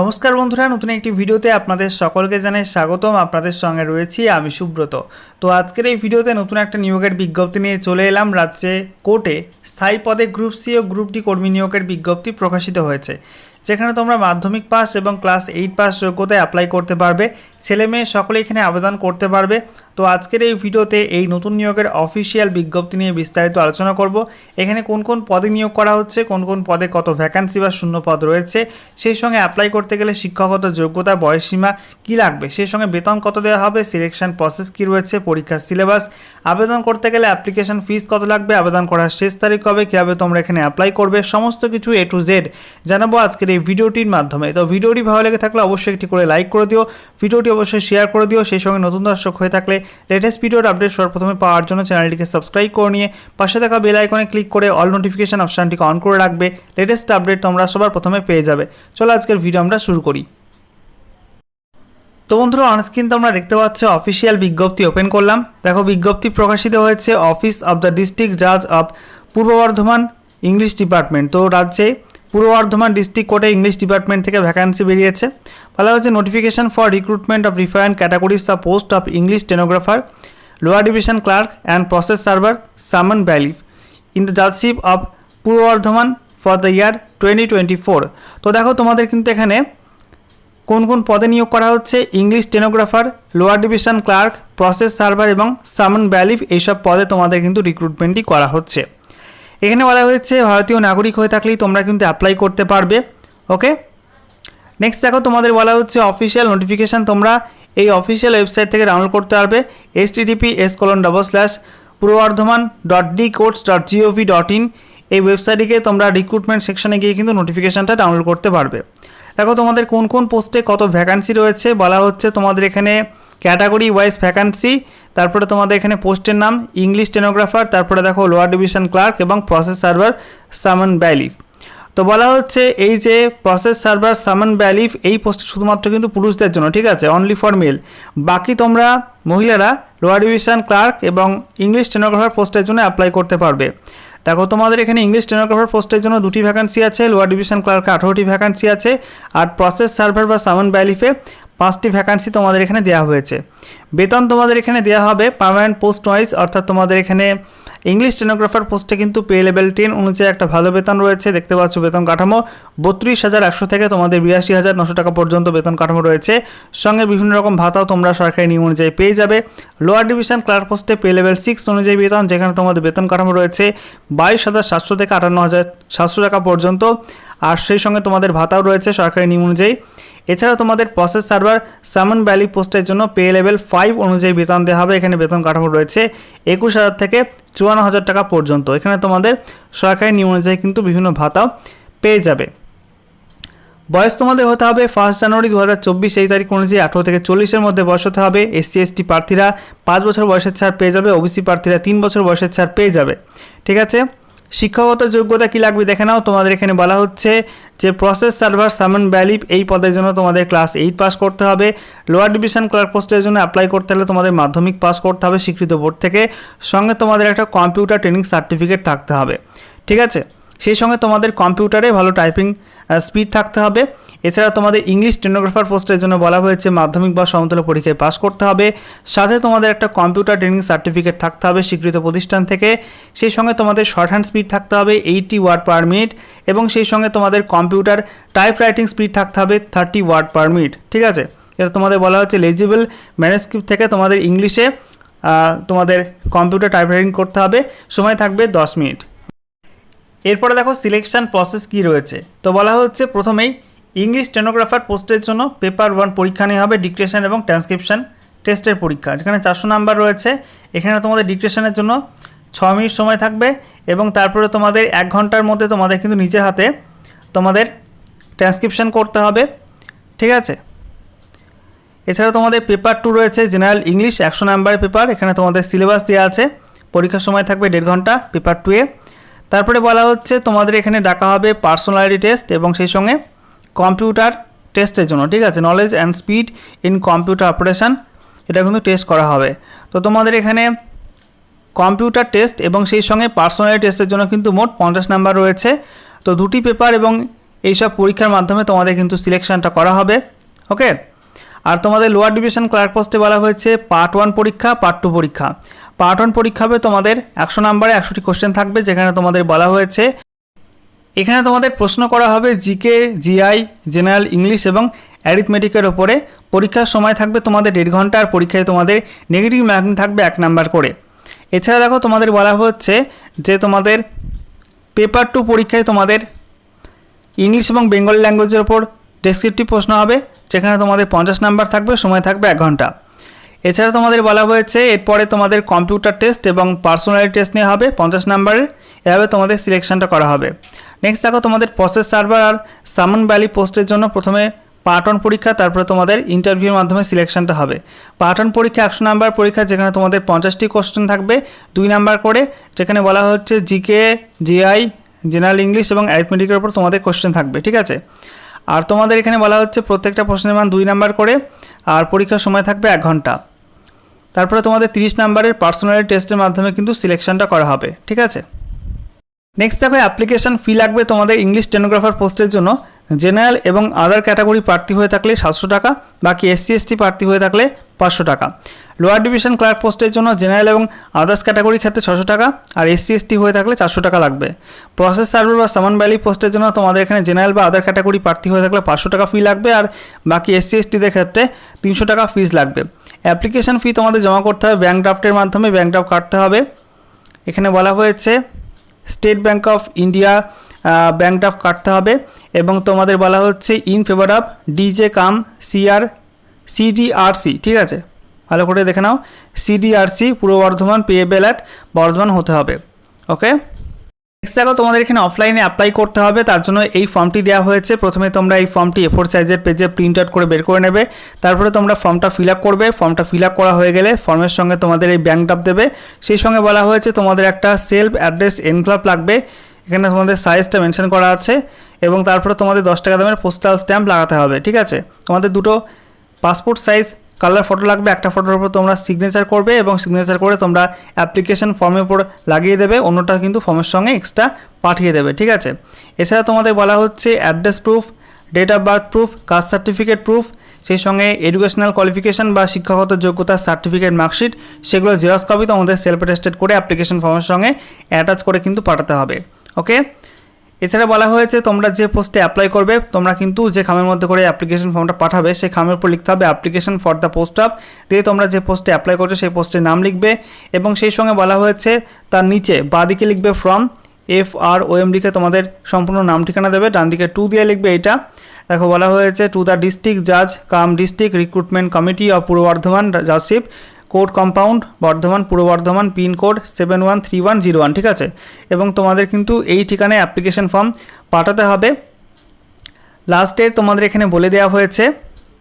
নমস্কার বন্ধুরা, নতুন একটি ভিডিওতে আপনাদের সকলকে জানাই স্বাগতম। আপনাদের সঙ্গে রয়েছি আমি সুব্রত। তো আজকের এই ভিডিওতে নতুন একটা নিয়োগের বিজ্ঞপ্তি নিয়ে চলে এলাম। রাজ্যে কোর্টে স্থায়ী পদে গ্রুপ সি ও গ্রুপ ডি কর্মী নিয়োগের বিজ্ঞপ্তি প্রকাশিত হয়েছে, যেখানে তোমরা মাধ্যমিক পাস এবং ক্লাস এইট পাস যোগ্যতায় অ্যাপ্লাই করতে পারবে। ছেলে মেয়ে সকলে এখানে আবেদন করতে পারবে। তো আজকের এই ভিডিওতে এই নতুন নিয়োগের অফিসিয়াল বিজ্ঞপ্তি নিয়ে বিস্তারিত আলোচনা করব। এখানে কোন কোন পদে নিয়োগ করা হচ্ছে, কোন কোন পদে কত ভ্যাকান্সি বা শূন্য পদ রয়েছে, সেই সঙ্গে অ্যাপ্লাই করতে গেলে শিক্ষাগত যোগ্যতা, বয়সসীমা কী লাগবে, সেই সঙ্গে বেতন কত দেওয়া হবে সিলেকশন প্রসেস কী রয়েছে, পরীক্ষার সিলেবাস আবেদন করতে গেলে অ্যাপ্লিকেশন ফিস কত লাগবে, আবেদন করার শেষ তারিখ কবে, কীভাবে তোমরা এখানে অ্যাপ্লাই করবে, সমস্ত কিছু এ টু জেড জানাব আজকের এই ভিডিওটির মাধ্যমে। তো ভিডিওটি ভালো লেগে থাকলে অবশ্যই একটি করে লাইক করে দিও। ভিডিওটি অবশ্যই শেয়ার করে দিও। সেই সঙ্গে নতুন দর্শক হয়ে থাকলে লেটেস্ট ভিডিওর আপডেট সর্বপ্রথমে পাওয়ার জন্য চ্যানেলটিকে সাবস্ক্রাইব করে নিয়ে পাশে থাকা বেল আইকনে ক্লিক করে অল নোটিফিকেশান অপশানটিকে অন করে রাখবে। লেটেস্ট আপডেট তোমরা সবার প্রথমে পেয়ে যাবে। চলো আজকের ভিডিও আমরা শুরু করি। তো বন্ধুরা অনস্ক্রিন তোমরা দেখতে পাচ্ছ অফিসিয়াল বিজ্ঞপ্তি ওপেন করলাম। দেখো, বিজ্ঞপ্তি প্রকাশিত হয়েছে অফিস অফ দ্য ডিস্ট্রিক্ট জাজ of Purba Bardhaman English department তো রাজ্যে পূর্ব বর্ধমান ডিস্ট্রিক্ট কোর্টে ইংলিশ ডিপার্টমেন্ট থেকে ভ্যাকান্সি বেরিয়েছে। বলা হচ্ছে notification for recruitment of different categories the post of English stenographer lower division clerk and process server summon bailiff in the judgeship of Purba Bardhaman for the year twenty twenty four তো দেখো তোমাদের কিন্তু এখানে কোন কোন পদে নিয়োগ করা হচ্ছে English stenographer lower division clerk process server এবং সামন ব্যালিভ এইসব পদে তোমাদের কিন্তু রিক্রুটমেন্টই করা হচ্ছে। এখানে বলা হয়েছে, ভারতীয় নাগরিক হয়ে থাকলেই তোমরা কিন্তু অ্যাপ্লাই করতে পারবে। ওকে নেক্সট দেখো, তোমাদের বলা হচ্ছে অফিসিয়াল নোটিফিকেশান তোমরা এই অফিসিয়াল ওয়েবসাইট থেকে ডাউনলোড করতে পারবে। S TDP S colon double slash Purba Bardhaman dot D courts dot gov dot in এই ওয়েবসাইটে তোমরা রিক্রুটমেন্ট সেকশনে গিয়ে কিন্তু নোটিফিকেশানটা ডাউনলোড করতে পারবে। দেখো, তোমাদের কোন কোন পোস্টে কত ভ্যাকান্সি রয়েছে? বলা হচ্ছে, তোমাদের এখানে ক্যাটাগরি ওয়াইজ ভ্যাকান্সি তারপরে তোমাদের এখানে পোস্টের নাম ইংলিশ টেনোগ্রাফার তারপরে দেখো লোয়ার ডিভিশন ক্লার্ক এবং প্রসেস সার্ভার সামন ব্যালিফ তো বলা হচ্ছে এই যে প্রসেস সার্ভার সামন ব্যালিফ এই পোস্ট শুধুমাত্র কিন্তু পুরুষদের জন্য, ঠিক আছে? অনলি ফর মেল বাকি তোমরা মহিলারা লোয়ার ডিভিশন ক্লার্ক এবং ইংলিশ টেনোগ্রাফার পোস্টের জন্য অ্যাপ্লাই করতে পারবে। দেখো, তোমাদের এখানে ইংলিশ টেনোগ্রাফার পোস্টের জন্য দুটি ভ্যাকান্সি আছে লোয়ার ডিভিশন ক্লার্কে আঠারোটি ভ্যাকান্সি আছে, আর প্রসেস সার্ভার বা সামন ব্যালিফে পাঁচটি ভ্যাকান্সি তোমাদের এখানে দেওয়া হয়েছে। বেতন তোমাদের এখানে দেওয়া হবে পার্মানেন্ট পোস্ট ওয়াইজ অর্থাৎ তোমাদের এখানে ইংলিশ স্টেনোগ্রাফার পোস্টে কিন্তু পে লেভেল টেন অনুযায়ী একটা ভালো বেতন রয়েছে। দেখতে পাচ্ছ বেতন কাঠামো। বত্রিশ হাজার একশো থেকে তোমাদের বিরাশি হাজার নশো টাকা পর্যন্ত বেতন কাঠামো রয়েছে। সঙ্গে বিভিন্ন রকম ভাতাও তোমরা সরকারি নিয়ম অনুযায়ী পেয়ে যাবে। লোয়ার ডিভিশন ক্লার্ক পোস্টে পে লেভেল সিক্স অনুযায়ী বেতন, যেখানে তোমাদের বেতন কাঠামো রয়েছে বাইশ হাজার সাতশো থেকে আটান্ন হাজার সাতশো টাকা পর্যন্ত। আর সেই সঙ্গে তোমাদের ভাতাও রয়েছে সরকারি নিয়ম অনুযায়ী। এছাড়া তোমাদের প্রসেস সার্ভার সামন ভ্যালি পোস্টের জন্য পে লেভেল ফাইভ অনুযায়ী বেতন দেওয়া হবে। এখানে বেতন কাঠামো রয়েছে একুশ হাজার থেকে চুয়ান্ন হাজার টাকা পর্যন্ত। এখানে তোমাদের সরকারি নিয়ম অনুযায়ী কিন্তু বিভিন্ন ভাতাও পেয়ে যাবে। বয়স তোমাদের হতে হবে ফার্স্ট জানুয়ারি দু হাজার চব্বিশ, এই তারিখ অনুযায়ী আঠেরো থেকে চল্লিশের মধ্যে বয়স হতে হবে। এসসি এসটি প্রার্থীরা পাঁচ বছর বয়সের ছাড় পেয়ে যাবে। ওবিসি প্রার্থীরা তিন বছর বয়সের ছাড় পেয়ে যাবে। ঠিক আছে? শিক্ষাগত যোগ্যতা কি লাগবে দেখে নাও। তোমাদের এখানে বলা হচ্ছে যে প্রসেস সার্ভার সামন ব্যালিপ এই পদের জন্য তোমাদের ক্লাস এইট পাস করতে হবে। লোয়ার ডিভিশন ক্লার্ক পোস্টের জন্য অ্যাপ্লাই করতে হলে তোমাদের মাধ্যমিক পাস করতে হবে স্বীকৃত বোর্ড থেকে। সঙ্গে তোমাদের একটা কম্পিউটার ট্রেনিং সার্টিফিকেট থাকতে হবে। ঠিক আছে? সেই সঙ্গে তোমাদের কম্পিউটারে ভালো টাইপিং স্পিড থাকতে হবে। এছাড়া তোমাদের ইংলিশ টেনোগ্রাফার পোস্টের জন্য বলা হয়েছে, মাধ্যমিক বা সমতল পরীক্ষায় পাস করতে হবে। সাথে তোমাদের একটা কম্পিউটার ট্রেনিং সার্টিফিকেট থাকতে হবে স্বীকৃত প্রতিষ্ঠান থেকে। সেই সঙ্গে তোমাদের শর্ট হ্যান্ড স্পিড থাকতে হবে এইটি ওয়ার্ড পার মিনিট এবং সেই সঙ্গে তোমাদের কম্পিউটার টাইপ রাইটিং স্পিড থাকতে হবে থার্টি ওয়ার্ড পার মিনিট ঠিক আছে? এটা তোমাদের বলা হচ্ছে লেজিবল ম্যানেস্ক্রিপ্ট থেকে তোমাদের ইংলিশে তোমাদের কম্পিউটার টাইপ রাইটিং করতে হবে। সময় থাকবে দশ মিনিট এরপরে দেখো সিলেকশন প্রসেস কি রয়েছে। তো বলা হচ্ছে প্রথমেই ইংলিশ টেনোগ্রাফার পোস্টের জন্য পেপার ওয়ান পরীক্ষা নেওয়া হবে ডিক্টেশন এবং ট্রান্সক্রিপশন টেস্টের পরীক্ষা। যেখানে চারশো নাম্বার রয়েছে, এখানে তোমাদের ডিক্টেশনের জন্য ছ মিনিট সময় থাকবে এবং তারপরে তোমাদের এক ঘণ্টার মধ্যে তোমাদের কিন্তু নিজের হাতে তোমাদের ট্রান্সক্রিপশন করতে হবে। ঠিক আছে? এছাড়া তোমাদের পেপার টু রয়েছে জেনারেল ইংলিশ একশো নাম্বারের পেপার এখানে তোমাদের সিলেবাস দেওয়া আছে। পরীক্ষার সময় থাকবে দেড় ঘণ্টা পেপার টুয়ে তারপরে বলা হচ্ছে তোমাদের এখানে ডাকা হবে পার্সোনালিটি টেস্ট এবং সেই সঙ্গে কম্পিউটার টেস্টের জন্য, ঠিক আছে? Knowledge and speed in computer operation এটা কিন্তু টেস্ট করা হবে। তো তোমাদের এখানে কম্পিউটার টেস্ট এবং সেই সঙ্গে পার্সোনালিটি টেস্টের জন্য কিন্তু মোট পঞ্চাশ নাম্বার রয়েছে। তো দুটি পেপার এবং এইসব পরীক্ষার মাধ্যমে তোমাদের কিন্তু সিলেকশনটা করা হবে ওকে আর তোমাদের লোয়ার ডিভিশন ক্লার্ক পোস্টে বলা হয়েছে পার্ট ওয়ান পরীক্ষা পার্ট টু পরীক্ষা। পার্ট ওয়ান পরীক্ষা হবে তোমাদের একশো নাম্বারে, একশোটি কোশ্চেন থাকবে, যেখানে তোমাদের বলা হয়েছে। এখানে তোমাদের প্রশ্ন করা হবে জিকে জিআই জেনারেল ইংলিশ এবং অ্যারিথমেটিকের ওপরে পরীক্ষার সময় থাকবে তোমাদের দেড় ঘণ্টা, আর পরীক্ষায় তোমাদের নেগেটিভ মার্কিং থাকবে এক নাম্বার করে। এছাড়া দেখো তোমাদের বলা হচ্ছে যে তোমাদের পেপার টু পরীক্ষায় তোমাদের ইংলিশ এবং বেঙ্গলি ল্যাঙ্গুয়েজের ওপর ডেসক্রিপটিভ প্রশ্ন হবে, যেখানে তোমাদের পঞ্চাশ নাম্বার থাকবে, সময় থাকবে এক ঘণ্টা। এছাড়া তোমাদের বলা হয়েছে, এরপরে তোমাদের কম্পিউটার টেস্ট এবং পার্সোনালিটি টেস্ট নিয়ে হবে, পঞ্চাশ নাম্বারের এভাবে তোমাদের সিলেকশনটা করা হবে। নেক্সট দেখো তোমাদের প্রসেস সার্ভার আর সামন ভ্যালি পোস্টের জন্য প্রথমে পার্ট ওয়ান পরীক্ষা, তারপরে তোমাদের ইন্টারভিউর মাধ্যমে সিলেকশনটা হবে। পার্ট ওয়ান পরীক্ষা একশো নাম্বার পরীক্ষা, যেখানে তোমাদের পঞ্চাশটি কোশ্চেন থাকবে, দুই নাম্বার করে, যেখানে বলা হচ্ছে জিকে জিআই জেনারেল ইংলিশ এবং অ্যারিথমেটিকের উপর তোমাদের কোশ্চেন থাকবে, ঠিক আছে? আর তোমাদের এখানে বলা হচ্ছে প্রত্যেকটা প্রশ্নের মান দুই নাম্বার করে, আর পরীক্ষার সময় থাকবে এক ঘণ্টা। তারপরে তোমাদের তিরিশ নাম্বারের পার্সোনালিটি টেস্টের মাধ্যমে কিন্তু সিলেকশনটা করা হবে, ঠিক আছে? নেক্সট দেখো অ্যাপ্লিকেশন ফি লাগবে তোমাদের ইংলিশ টেনোগ্রাফার পোস্টের জন্য। জেনারেল এবং আদার ক্যাটাগরি প্রার্থী হয়ে থাকলে সাতশো টাকা, বাকি এসসি এসটি প্রার্থী হয়ে থাকলে পাঁচশো টাকা। লোয়ার ডিভিশন ক্লার্ক পোস্টের জন্য জেনারেল এবং আদার্স ক্যাটাগরির ক্ষেত্রে ছশো টাকা, আর এসসি এসটি হয়ে থাকলে চারশো টাকা লাগবে। প্রসেস সার্ভার বা সামান ভ্যালি পোস্টের জন্য তোমাদের এখানে জেনারেল বা আদার ক্যাটাগরি প্রার্থী হয়ে থাকলে পাঁচশো টাকা ফি লাগবে, আর বাকি এসসি এসটিদের ক্ষেত্রে তিনশো টাকা ফিজ লাগবে। অ্যাপ্লিকেশন ফি তোমাদের জমা করতে হবে ব্যাঙ্ক ড্রাফটের মাধ্যমে ব্যাঙ্ক ড্রাফট কাটতে হবে। এখানে বলা হয়েছে State Bank of India bank draft কাটতে হবে এবং তোমাদের বলা হচ্ছে in favour of DJ cum CR CDRC ঠিক আছে? ভালো করে দেখে নাও। সিডিআরসি পূর্ব বর্ধমান পেয়েবেল অ্যাট বর্ধমান হতে হবে। ওকে নেক্সট দেখো তোমাদের এখানে অফলাইনে অ্যাপ্লাই করতে হবে, তার জন্য এই ফর্মটি দেওয়া হয়েছে। প্রথমে তোমরা এই ফর্মটি এ ফোর সাইজের পেজে প্রিন্ট আউট করে বের করে নেবে। তারপরে তোমরা ফর্মটা ফিল আপ করবে। ফর্মটা ফিল আপ করা হয়ে গেলে ফর্মের সঙ্গে তোমাদের এই ব্যাঙ্ক ড্রাফট দেবে। সেই সঙ্গে বলা হয়েছে তোমাদের একটা সেলফ অ্যাড্রেস এনভ্লপ লাগবে। এখানে তোমাদের সাইজটা মেনশন করা আছে এবং তারপরে তোমাদের দশ টাকা দামের পোস্টাল স্ট্যাম্প লাগাতে হবে, ঠিক আছে? তোমাদের দুটো পাসপোর্ট সাইজ কালার ফটো লাগবে, একটা ফটোর উপর তোমরা সিগনেচার করবে এবং সিগনেচার করে তোমরা অ্যাপ্লিকেশন ফর্মের উপর লাগিয়ে দেবে, অন্যটা কিন্তু ফর্মের সঙ্গে এক্সট্রা পাঠিয়ে দেবে, ঠিক আছে? এছাড়া তোমাদের বলা হচ্ছে address proof date of birth proof caste certificate proof সেই সঙ্গে এডুকেশনাল কোয়ালিফিকেশন বা শিক্ষাগত যোগ্যতার সার্টিফিকেট মার্কশিট সেগুলো জেরক্স কপি তোমাদের সেলফ অ্যাটেস্টেড করে অ্যাপ্লিকেশন ফর্মের সঙ্গে অ্যাটাচ করে কিন্তু পাঠাতে হবে ওকে এছাড়া বলা হয়েছে, তোমরা যে পোস্টে অ্যাপ্লাই করবে, তোমরা কিন্তু যে খামের মধ্যে করে অ্যাপ্লিকেশন ফর্মটা পাঠাবে, সেই খামের উপর লিখতে হবে application for the post of দিয়ে তোমরা যে পোস্টে অ্যাপ্লাই করছ, সেই পোস্টের নাম লিখবে, এবং সেই সঙ্গে বলা হয়েছে, তার নিচে বাঁদিকে লিখবে from F R O M লিখে তোমাদের সম্পূর্ণ নাম ঠিকানা দেবে ডান দিকে টু দিয়ে লিখবে এইটা দেখো, বলা হয়েছে টু দ্য ডিস্ট্রিক্ট জাজ cum district recruitment committee of Purba Bardhaman judgeship court compound, Bardhaman, Purba Bardhaman pincode seven one three one zero one, ঠিক আছে? এবং তোমাদের কিন্তু এই ঠিকানায় অ্যাপ্লিকেশন ফর্ম পাঠাতে হবে। লাস্ট ডেট তোমাদের এখানে বলে দেওয়া হয়েছে,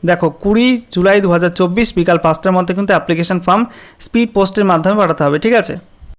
দেখো, কুড়ি জুলাই দু হাজার চব্বিশ বিকাল পাঁচটার মধ্যে কিন্তু অ্যাপ্লিকেশন ফর্ম স্পিড পোস্টের মাধ্যমে পাঠাতে হবে, ঠিক আছে?